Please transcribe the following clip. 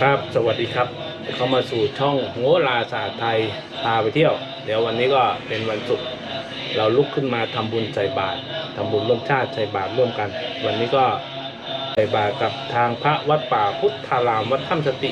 ครับสวัสดีครับ เข้ามาสู่ช่องโงลาศาสตร์ไทยพาไปเที่ยว เดี๋ยววันนี้ก็เป็นวันศุกร์เราลุกขึ้นมาทำบุญใส่บาตรทำบุญร่วมชาติใส่บาตรร่วมกัน วันนี้ก็ใส่บาตรกับทางพระวัดป่าพุทธารามวัดถ้ำสติ